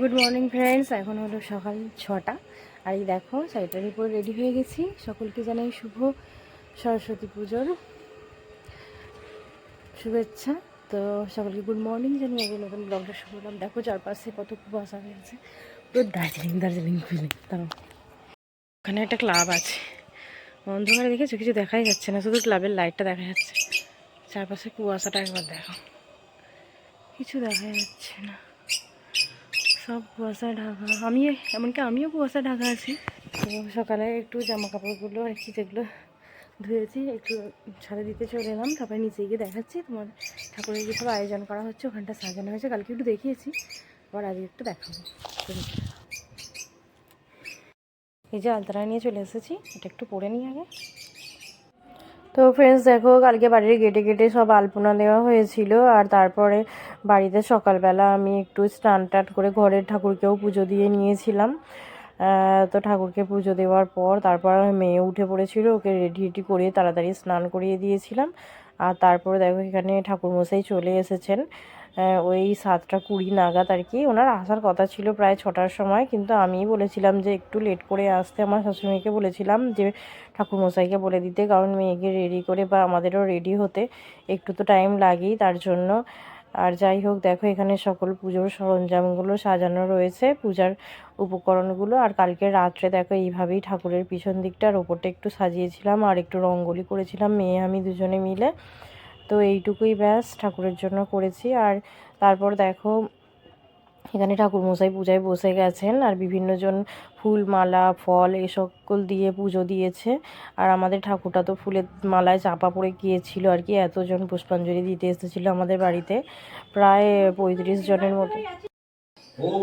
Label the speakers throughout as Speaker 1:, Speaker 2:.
Speaker 1: Good morning friends এখন হলো সকাল ছটা। আর এই দেখো, শাড়িটার উপর রেডি হয়ে গেছি। সকলকে জানাই শুভ সরস্বতী পুজোর শুভেচ্ছা। তো সকলকে গুড মর্নিং জানিয়ে আগে নতুন ব্লগটা শুরু করলাম। দেখো চারপাশে কত কুয়াশা হয়েছে পুরো দার্জিলিং দার্জিলিং ফিলিং তারও ওখানে একটা ক্লাব আছে। অন্ধকারে দেখেছ? কিছু দেখাই যাচ্ছে না। শুধু ক্লাবের লাইটটা দেখা যাচ্ছে। চারপাশে কুয়াশাটা একবার দেখো কিছু দেখা যাচ্ছে না। সব কুয়াশায় ঢাকা। আমি এমনকি আমিও কুয়াশায় ঢাকা আছি। সকালে একটু জামা কাপড়গুলো আর কি যেগুলো ধুয়েছি, একটু ছাদে দিতে চলে এলাম। তারপরে নিচে গিয়ে দেখাচ্ছি তোমার ঠাকুরের যে সব আয়োজন করা হচ্ছে, ওখানটা সাজানো হয়েছে। কালকে একটু দেখিয়েছি, আবার আজকে একটু দেখাবো। এই যে আলতারা নিয়ে চলে এসেছি, এটা একটু পরে নিই আগে। তো ফ্রেন্ডস দেখো, কালকে বাড়ির গেটে গেটে সব আলপনা দেওয়া হয়েছিল আর তারপরে বাড়িতে সকালবেলা আমি একটু স্নান টান করে ঘরের ঠাকুরকেও পুজো দিয়ে নিয়েছিলাম। তো ঠাকুরকে পুজো দেওয়ার পর তারপর মেয়ে উঠে পড়েছিল, ওকে রেডি রেডি করে তাড়াতাড়ি স্নান করিয়ে দিয়েছিলাম। আর তারপরে দেখো এখানে ঠাকুরমশাই চলে এসেছেন। ওই সাতটা কুড়ি নাগাদ আর কি। ওনার আসার কথা ছিল প্রায় ছটার সময়, কিন্তু আমি বলেছিলাম যে একটু লেট করে আসতে। আমার শাশুড়িকে বলেছিলাম যে, ঠাকুরমশাইকে বলে দিতে, কারণ মেয়েকে রেডি করে বা আমাদেরও রেডি হতে একটু তো টাইম লাগেই তার জন্য। আর যাই হোক, দেখো এখানে সকল পুজোর সরঞ্জামগুলো সাজানো রয়েছে, পূজার উপকরণগুলো। আর কালকে রাত্রে দেখো এইভাবেই ঠাকুরের পিছন দিকটার ওপরটা একটু সাজিয়েছিলাম আর একটু রঙ্গোলি করেছিলাম, মেয়ে আমি দুজনে মিলে। তো এইটুকুই ব্যাস ঠাকুরের জন্য করেছি। আর তারপর দেখো এখানে ঠাকুরমশাই পূজায় বসে গেছেন আর বিভিন্নজন ফুল মালা ফল এই সকল দিয়ে পুজো দিয়েছে। আর আমাদের ঠাকুরটা তো ফুলের মালায় চাপা পড়ে গিয়েছিল আর কি এতজন পুষ্পাঞ্জলি দিতে এসেছিল আমাদের বাড়িতে প্রায় পঁয়ত্রিশ জনের মতো।
Speaker 2: ओम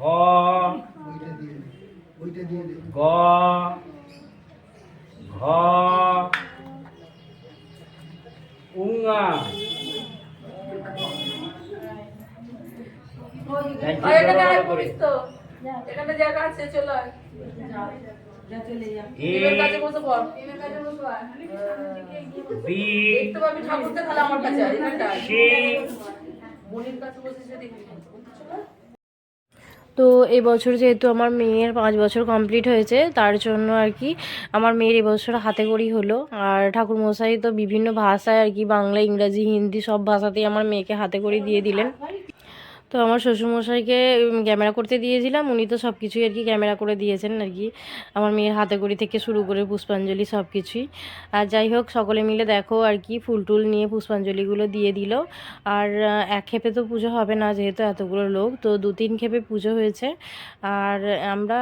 Speaker 2: খ গ ঘ উঙা।
Speaker 3: এখানে জায়গা আছে চলো দেখতে পাবি ঠাকুরটা তাহলে আমার কাছে মনির কাছে বসে দেখবি।
Speaker 1: তো এবছর যেহেতু আমার মেয়ের পাঁচ বছর কমপ্লিট হয়েছে, তার জন্য আর কি আমার মেয়ের এবছর হাতে করি হলো। আর ঠাকুরমশাই তো বিভিন্ন ভাষায় আর কি বাংলা, ইংরাজি, হিন্দি সব ভাষাতেই আমার মেয়েকে হাতে করে দিয়ে দিলেন। তো আমার শ্বশুরমশাইকে ক্যামেরা করতে দিয়েছিলাম। উনি তো সব কিছুই আর কি ক্যামেরা করে দিয়েছেন আর কি। আমার মেয়ের হাতে করি থেকে শুরু করে পুষ্পাঞ্জলি সব কিছুই আর যাই হোক, সকলে মিলে দেখো আর কি ফুল টুল নিয়ে পুষ্পাঞ্জলিগুলো দিয়ে দিল। আর এক ক্ষেপে তো পুজো হবে না যেহেতু এতগুলো লোক, তো দু তিন ক্ষেপে পুজো হয়েছে। আর আমরা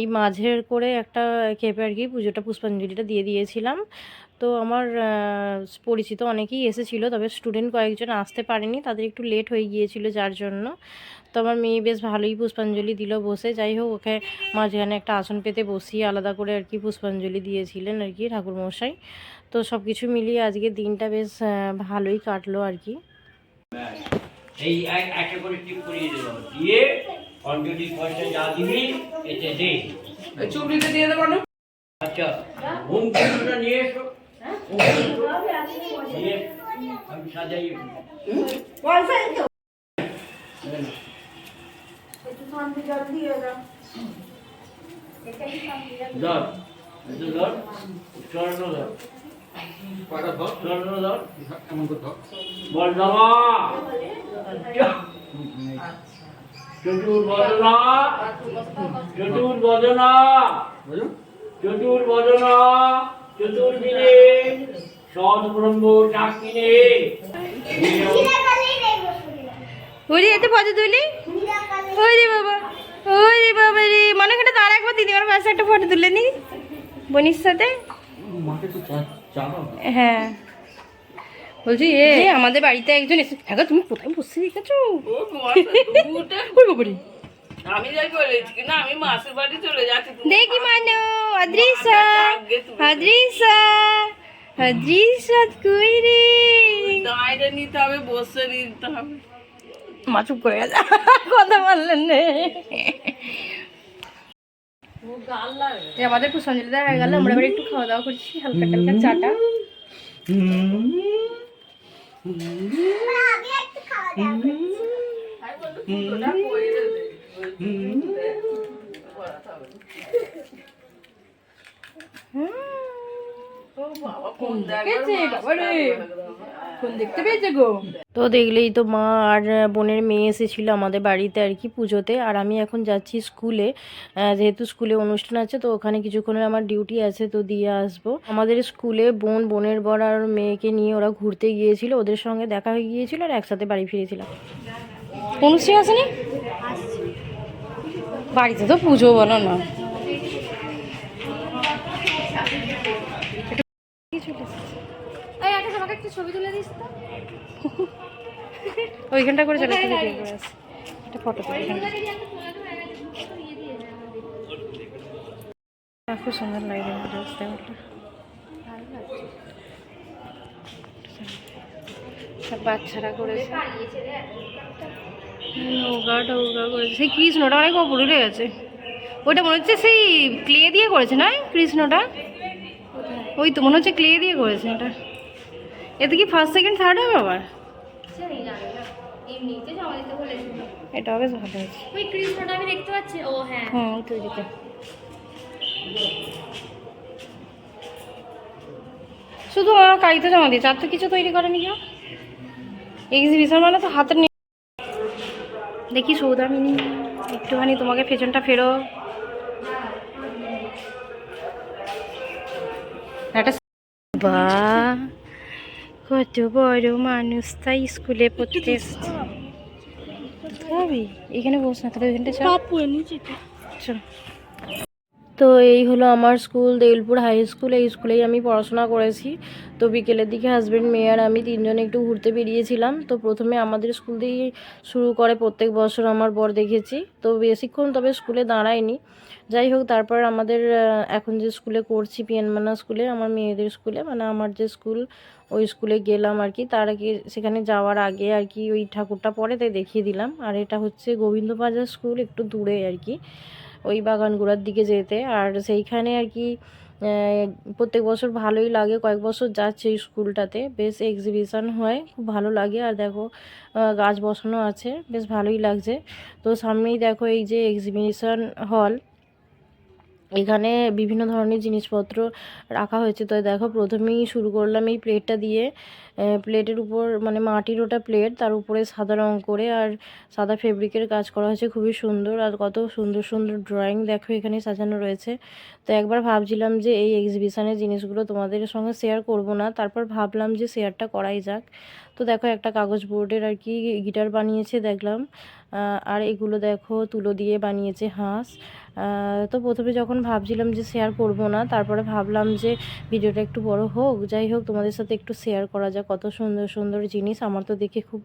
Speaker 1: এই মাঝের করে একটা ক্ষেপে আর কি পুজোটা, পুষ্পাঞ্জলিটা দিয়ে দিয়েছিলাম। তো আমার পরিচিত অনেকেই এসেছিল তবে স্টুডেন্ট কয়েকজন আসতে পারেনি। তাদের একটু লেট হয়ে গিয়েছিল যার জন্য। তো আমার মেয়ে বেশ ভালোই পুষ্পাঞ্জলি দিল বসে। যাই হোক ওকে মাঝখানে একটা আসন পেতে বসিয়ে আলাদা করে আর কি পুষ্পাঞ্জলি দিয়েছিলেন আর কি ঠাকুরমশাই। তো সব কিছু মিলিয়ে আজকে দিনটা বেশ ভালোই কাটলো আর কি।
Speaker 2: এই একটা করে টিপ করিয়ে দেব দিয়ে অঞ্জলি পয়সা যা দিবি এতে দে।
Speaker 3: চুবড়িতে দিয়ে দেবো
Speaker 2: আচ্ছা হোম নিয়ে এসো। হোম পুজো নিয়ে আমি সাজাই ধর চতুর্দিনে সদ ব্রহ্ম চাকিনে
Speaker 1: ওরে এতে ফটো তুলি। ওরে বাবা ওরে বাবা রে। মনে করে তার একবার দিদিমার পাশে একটা ফটো তুলে নি। বোনির সাথে।
Speaker 3: হ্যাঁ। বলছি এ আমাদের বাড়িতে একজন এসে হ্যাঁ তুমি কোথায় বসে রেখেছো? ওই বাবারে
Speaker 4: আমি যাই বলেছি কি না আমি মাসের বাড়ি চলে যাচ্ছি।
Speaker 3: দেখি মানু আদ্রিসা আদ্রিসা আদ্রিসা কই রে?
Speaker 4: দাঁড়িয়ে নিতে হবে বসে নিতে হবে।
Speaker 3: মা চুপ করে গেছে কথা বললেন আমাদের দেওয়া হয়ে গেল আমরা এবার একটু খাওয়া দাওয়া করছি হালকা টালকা চাটা। ফোন
Speaker 1: তো দেখলেই তো মা আর বোনের মেয়ে এসেছিল আমাদের বাড়িতে আর কি পুজোতে। আর আমি এখন যাচ্ছি স্কুলে যেহেতু স্কুলে অনুষ্ঠান আছে, তো ওখানে কিছুক্ষণের আমার ডিউটি আছে, তো দিয়ে আসব। আমাদের স্কুলে বোন, বোনের বর আর মেয়েকে নিয়ে ওরা ঘুরতে গিয়েছিল, ওদের সঙ্গে দেখা হয়ে গিয়েছিল আর একসাথে বাড়ি ফিরেছিলাম।
Speaker 3: অনুশ্রী আসেনি বাড়িতে তো পুজো বলো না।
Speaker 1: ওইখানটা করে চলে ভিডিও করে আসি। একটা ফটো তুলে খুব সুন্দর লাগে ড্রেসটা সব বাচ্চারা করেছে। নৌকা টৌকা করেছে। সেই কৃষ্ণটা অনেক অপর উঠে গেছে। ওটা মনে হচ্ছে সেই ক্লে দিয়ে করেছে না কৃষ্ণটা? ওই তো মনে হচ্ছে ক্লে দিয়ে করেছে এটা। এতে কি ফার্স্ট সেকেন্ড থার্ড হবে আবার? এটা বেশ ভালো হয়েছে।
Speaker 5: ওই কৃষ্ণটা আমি দেখতে পাচ্ছি। ও হ্যাঁ।
Speaker 1: হ্যাঁ শুধু কাইতে জমা দিয়েছে আর তো কিছু তৈরি করেনি কেউ? এক্সিবিশন মানে তো হাতের দেখি সৌদামিনী একটুখানি তোমাকে পেছনটা ফেরো। বা কত বড় মানুষ তাই স্কুলে পড়তে এসছে। এখানে বস না তাহলে ওইখানটা চল চল। তো এই হলো আমার স্কুল, দেউলপুর হাই স্কুল এই স্কুলেই আমি পড়াশোনা করেছি। তো বিকেলের দিকে হাজব্যান্ড মেয়ে আর আমি তিনজনে একটু ঘুরতে বেরিয়েছিলাম। তো প্রথমে আমাদের স্কুল দিয়েই শুরু করে প্রত্যেক বছর আমার বর দেখেছি। তো বেশিক্ষণ তবে স্কুলে দাঁড়ায়নি। যাই হোক, তারপর আমাদের এখন যে স্কুলে করছি পিএনমানা স্কুলে, আমার মেয়েদের স্কুলে মানে আমার যে স্কুল, ওই স্কুলে গেলাম আর কি। তার আগে সেখানে যাওয়ার আগে আর কি ওই ঠাকুরটা পরে তাই দেখিয়ে দিলাম। আর এটা হচ্ছে গোবিন্দ বাজার স্কুল, একটু দূরে আর কি। ওই বাগানগুড়ার দিকে যেতে। আর সেইখানে আর কি প্রত্যেক বছর ভালোই লাগে। কয়েক বছর যাচ্ছে এই স্কুলটাতে। বেশ এক্সিবিশন হয়, খুব ভালো লাগে। আর দেখো গাছ বসানো আছে। বেশ ভালোই লাগছে। তো সামনেই দেখো এই যে এক্সিবিশন হল এখানে বিভিন্ন ধরনের জিনিসপত্র রাখা হয়েছে। তো দেখো, প্রথমেই শুরু করলাম এই প্লেটটা দিয়ে। প্লেটের উপর মানে মাটির ওটা প্লেট, তার উপরে সাদা রং করে আর সাদা ফেব্রিকের কাজ করা হয়েছে। খুবই সুন্দর আর কত সুন্দর সুন্দর ড্রয়িং দেখো এখানে সাজানো রয়েছে। তো একবার ভাবছিলাম যে এই এক্সিবিশনের জিনিসগুলো তোমাদের সঙ্গে শেয়ার করব না, তারপর ভাবলাম যে শেয়ারটা করাই যাক। তো দেখো, একটা কাগজ বোর্ডের আর কি গিটার বানিয়েছে দেখলাম। আর এগুলো দেখো, তুলো দিয়ে বানিয়েছে হাঁস। তো প্রথমে যখন ভাবছিলাম যে শেয়ার করব না, তারপরে ভাবলাম যে ভিডিওটা একটু বড় হোক, যাই হোক তোমাদের সাথে একটু শেয়ার করা যাক, কত সুন্দর সুন্দর জিনিস। আমার তো দেখে খুব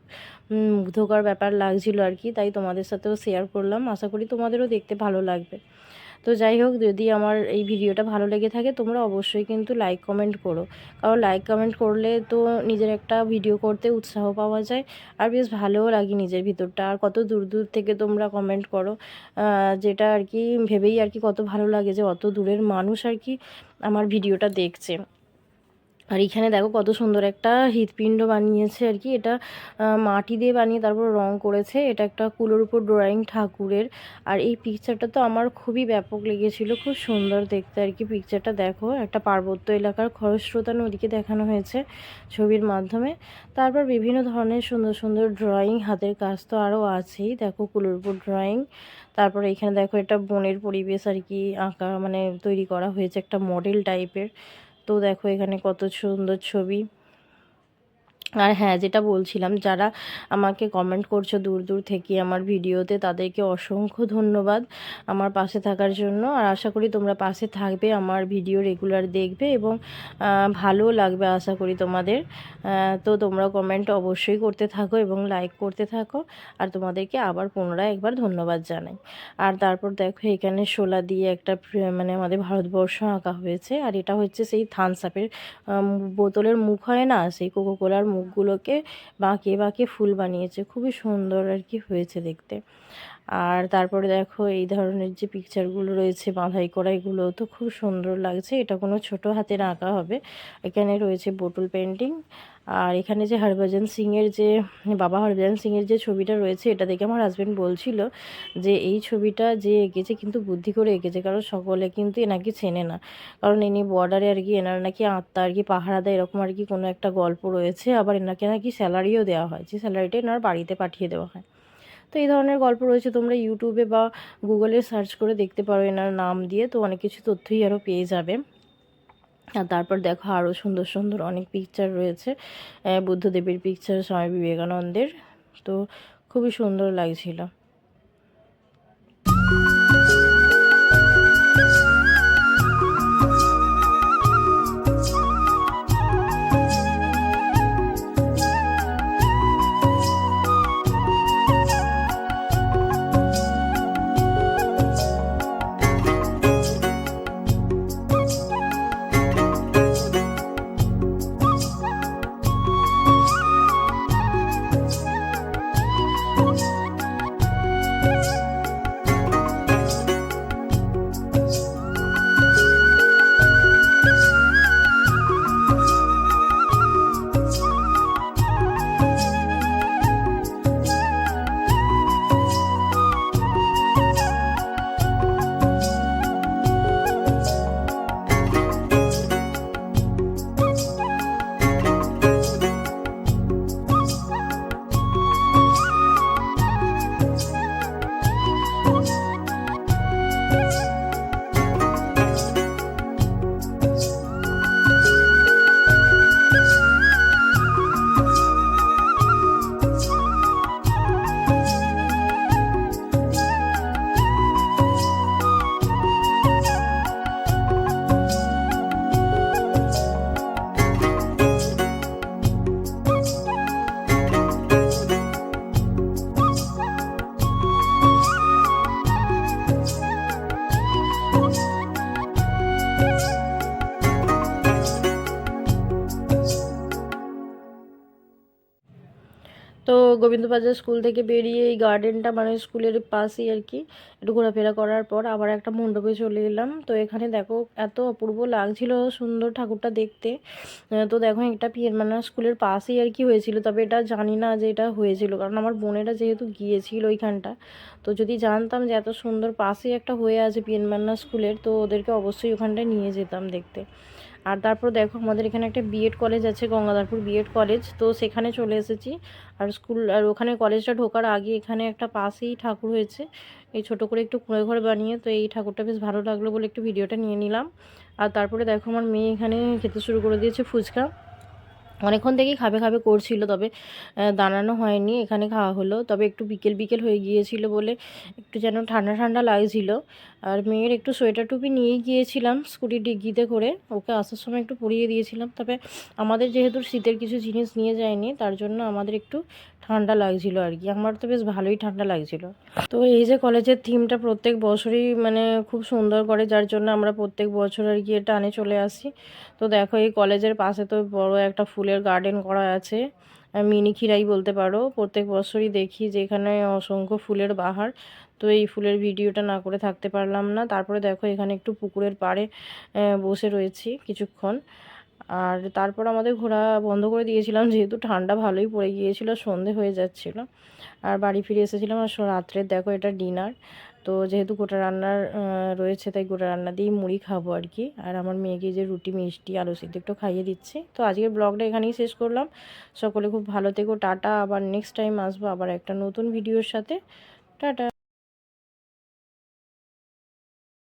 Speaker 1: মুগ্ধকর ব্যাপার লাগছিল আর কি, তাই তোমাদের সাথেও শেয়ার করলাম। আশা করি তোমাদেরও দেখতে ভালো লাগবে। তো যাই হোক, যদি আমার এই ভিডিওটা ভালো লেগে থাকে, তোমরা অবশ্যই কিন্তু লাইক কমেন্ট করো। কারণ লাইক কমেন্ট করলে তো নিজের একটা ভিডিও করতে উৎসাহ পাওয়া যায়, আর বেশ ভালোও লাগে নিজের ভিতরটা। আর কত দূর দূর থেকে তোমরা কমেন্ট করো যেটা আর কি, ভেবেই আর কি কত ভালো লাগে যে অত দূরের মানুষ আর কি আমার ভিডিওটা দেখছে। আর এখানে দেখো কত সুন্দর একটা হৃৎপিণ্ড বানিয়েছে আর কি। এটা মাটি দিয়ে বানিয়ে তারপর রং করেছে। এটা একটা কুলোর উপর ড্রয়িং ঠাকুরের। আর এই পিকচারটা তো আমার খুবই ব্যাপক লেগেছিল, খুব সুন্দর দেখতে আর কি পিকচারটা দেখো, একটা পার্বত্য এলাকার খরস্রোতা নদীকে দেখানো হয়েছে ছবির মাধ্যমে। তারপর বিভিন্ন ধরনের সুন্দর সুন্দর ড্রয়িং হাতের কাজ তো আরও আছেই। দেখো কুলোর উপর ড্রয়িং তারপর এখানে দেখো এটা বনের পরিবেশ আর কি আঁকা মানে তৈরি করা হয়েছে একটা মডেল টাইপের তো দেখো এখানে কত সুন্দর ছবি। আর হ্যাঁ যেটা বলছিলাম, যারা আমাকে কমেন্ট করছ দূর দূর থেকে আমার ভিডিওতে, তাদেরকে অসংখ্য ধন্যবাদ আমার পাশে থাকার জন্য। আর আশা করি তোমরা পাশে থাকবে, আমার ভিডিও রেগুলার দেখবে এবং ভালো লাগবে আশা করি তোমাদের। তো তোমরা কমেন্ট অবশ্যই করতে থাকো এবং লাইক করতে থাকো। আর তোমাদেরকে আবার পুনরায় একবার ধন্যবাদ জানাই। আর তারপর দেখো, এখানে শোলা দিয়ে একটা মানে আমাদের ভারতবর্ষ আঁকা হয়েছে। আর এটা হচ্ছে সেই থামস আপের বোতলের মুখ হয় না, সেই কোকো কোলার মুখগুলোকে বাঁকিয়ে বাঁকিয়ে ফুল বানিয়েছে। খুবই সুন্দর আর কি হয়েছে দেখতে। আর তারপরে দেখো এই ধরনের যে পিকচারগুলো রয়েছে, বাঁধাই করা এগুলো তো খুব সুন্দর লাগছে। এটা কোনো ছোট হাতের আঁকা হবে। এখানে রয়েছে বোটল পেন্টিং আর এখানে যে হরভজন সিংয়ের যে, বাবা হরভজন সিংয়ের যে ছবিটা রয়েছে, এটা দেখে আমার হাজব্যান্ড বলছিল যে, এই ছবিটা যে এঁকেছে কিন্তু বুদ্ধি করে এঁকেছে, কারণ সকলে কিন্তু এনাকে চেনে না। কারণ ইনি বর্ডারে আর কি, এনার নাকি আত্মা আর কি পাহারা দেয় এরকম আর কি কোনো একটা গল্প রয়েছে। আবার এনাকে নাকি স্যালারিও দেওয়া হয়। যে স্যালারিটা এনার বাড়িতে পাঠিয়ে দেওয়া হয়। তো এই ধরনের গল্প রয়েছে, তোমরা ইউটিউবে বা গুগলে সার্চ করে দেখতে পারো এনার নাম দিয়ে, তো অনেক কিছু তথ্যই আরও পেয়ে যাবে। আর তারপর দেখো আরও সুন্দর সুন্দর অনেক পিকচার রয়েছে বুদ্ধদেবের পিকচার স্বামী বিবেকানন্দের, তো খুবই সুন্দর লাগছিল। তো গোবিন্দবাজার স্কুল থেকে বেরিয়ে এই গার্ডেনটা মানে স্কুলের পাশেই আর কি একটু ঘোরাফেরা করার পর আবার একটা মণ্ডপে চলে এলাম। তো এখানে দেখো এত অপূর্ব লাগছিল সুন্দর ঠাকুরটা দেখতে। তো দেখো এটা পিয়ারমানা স্কুলের পাশেই আর কি হয়েছিল, তবে এটা জানি না যে এটা হয়েছিল, কারণ আমার বোনেরা যেহেতু গিয়েছিল ওইখানটা। তো যদি জানতাম যে এত সুন্দর পাশেই একটা হয়ে আছে পিয়ারমান্না স্কুলের, তো ওদেরকে অবশ্যই ওখানটায় নিয়ে যেতাম দেখতে। আর তারপর দেখো আমাদের এখানে একটা বিএড কলেজ আছে, গঙ্গাধরপুর বিএড কলেজ তো সেখানে চলে এসেছি। আর স্কুল আর ওখানে কলেজটা ঢোকার আগে এখানে একটা পাশেই ঠাকুর হয়েছে। এই ছোট করে একটু কুঁড়ে ঘর বানিয়ে, তো এই ঠাকুরটা বেশ ভালো লাগল বলে একটু ভিডিওটা নিয়ে নিলাম। আর তারপরে দেখো আমার মেয়ে এখানে খেতে শুরু করে দিয়েছে ফুচকা। অনেকক্ষণ থেকেই খাবে খাবে করছিল, তবে দাঁড়ানো হয়নি। এখানে খাওয়া হলো। তবে একটু বিকেল বিকেল হয়ে গিয়েছিল বলে একটু যেন ঠান্ডা ঠান্ডা লাগছিল। আর মেয়ের একটু সোয়েটার টুপি নিয়ে গিয়েছিলাম স্কুটি ডিগ্গিতে করে। ওকে আসার সময় একটু পরিয়ে দিয়েছিলাম। তবে আমাদের যেহেতু শীতের কিছু জিনিস নিয়ে যায়নি, তার জন্য আমাদের একটু ঠান্ডা লাগছিল আর কি। আমার তো বেশ ভালোই ঠান্ডা লাগছিল। তো এই যে কলেজের থিমটা প্রত্যেক বছরই মানে খুব সুন্দর করে, যার জন্য আমরা প্রত্যেক বছর আর কি এটা চলে আসি। তো দেখো, এই কলেজের পাশে তো বড় একটা ফুলের গার্ডেন করা আছে। মিনি খিরাই বলতে পারো। প্রত্যেক বছরই দেখি যে এখানে অসংখ্য ফুলের বাহার। তো এই ফুলের ভিডিওটা না করে থাকতে পারলাম না। তারপরে দেখো এখানে একটু পুকুরের পাড়ে বসে রয়েছি কিছুক্ষণ। আর তারপর আমাদের ঘোরা বন্ধ করে দিয়েছিলাম, যেহেতু ঠান্ডা ভালোই পড়ে গিয়েছিল, সন্ধে হয়ে যাচ্ছিল। আর বাড়ি ফিরে এসেছিলাম আর রাত্রের দেখো এটা ডিনার। তো যেহেতু গোটা রান্নার রয়েছে, তাই গোটা রান্না দিয়েই মুড়ি খাব আর কি। আর আমার মেয়েকে যে রুটি, মিষ্টি, আলু সিদ্ধ একটু খাইয়ে দিচ্ছি। তো আজকের ব্লগটা এখানেই শেষ করলাম। সকলে খুব ভালো থেকো, টাটা। আবার নেক্সট টাইম আসব আবার একটা নতুন ভিডিওর সাথে। টাটা।